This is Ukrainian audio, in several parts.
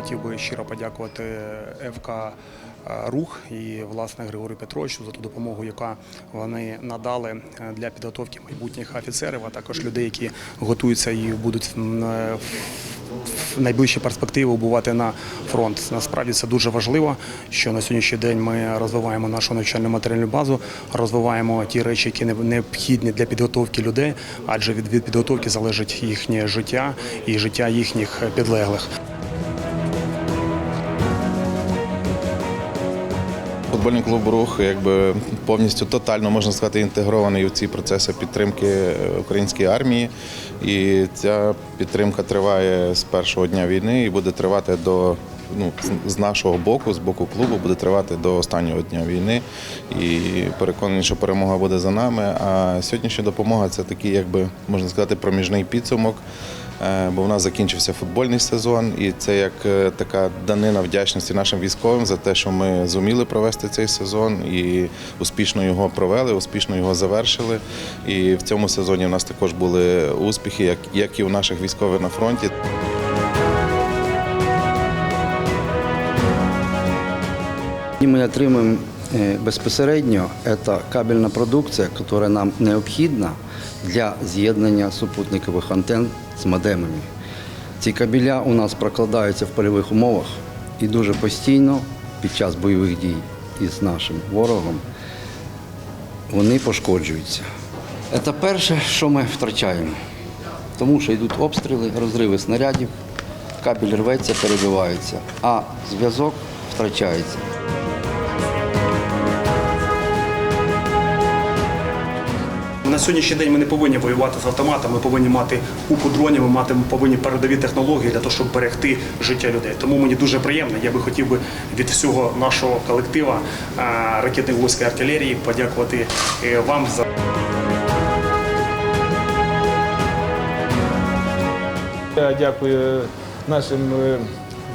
хотів би щиро подякувати ФК е, Рух і власне Григорію Петровичу за ту допомогу, яка вони надали е, для підготовки майбутніх офіцерів, а також людей, які готуються і будуть е, в найближчі перспективи убувати на фронт. Насправді це дуже важливо, що на сьогоднішній день ми розвиваємо нашу навчальну матеріальну базу, розвиваємо ті речі, які не- необхідні для підготовки людей, адже від підготовки залежить їхнє життя і життя їхніх підлеглих. Футбольний клуб рух якби повністю тотально можна сказати інтегрований в ці процеси підтримки е, української армії. І ця підтримка триває з першого дня війни і буде тривати до ну з нашого боку, з боку клубу, буде тривати до останнього дня війни. І переконаний, що перемога буде за нами. А сьогоднішня допомога це такий, якби можна сказати, проміжний підсумок. Е, бо в нас закінчився футбольний сезон, і це як е, така данина вдячності нашим військовим за те, що ми зуміли провести цей сезон і успішно його провели, успішно його завершили. І в цьому сезоні в нас також були успіхи, як, як і у наших військових на фронті. Ми отримуємо безпосередньо це кабельна продукція, яка нам необхідна для з'єднання супутникових антенн з модемами. Ці кабеля у нас прокладаються в польових умовах і дуже постійно під час бойових дій із нашим ворогом вони пошкоджуються. Це перше, що ми втрачаємо, тому що йдуть обстріли, розриви снарядів, кабель рветься, перебивається, а зв'язок втрачається. На сьогоднішній день ми не повинні воювати з автоматами, ми повинні мати купу дронів, ми мати повинні передові технології для того, щоб берегти життя людей. Тому мені дуже приємно. Я би хотів би від всього нашого колектива е, ракетних військ і артилерії подякувати е, вам за. Дякую нашим е,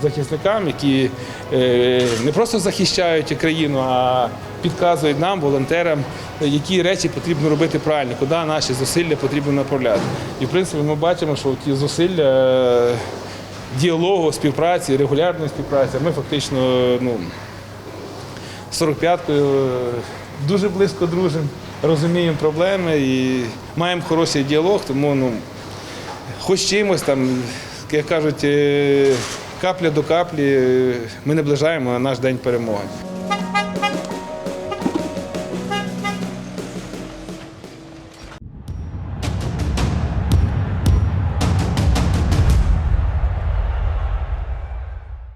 захисникам, які е, не просто захищають країну, а підказують нам, волонтерам, е, які речі потрібно робити правильно, куди наші зусилля потрібно направляти. І в принципі ми бачимо, що ті зусилля е, діалогу, співпраці, регулярної співпраці, ми фактично ну, з 45-кою дуже близько дружимо, розуміємо проблеми і маємо хороший діалог, тому ну, хоч чимось там, як кажуть, е, капля до каплі, ми наближаємо наш день перемоги.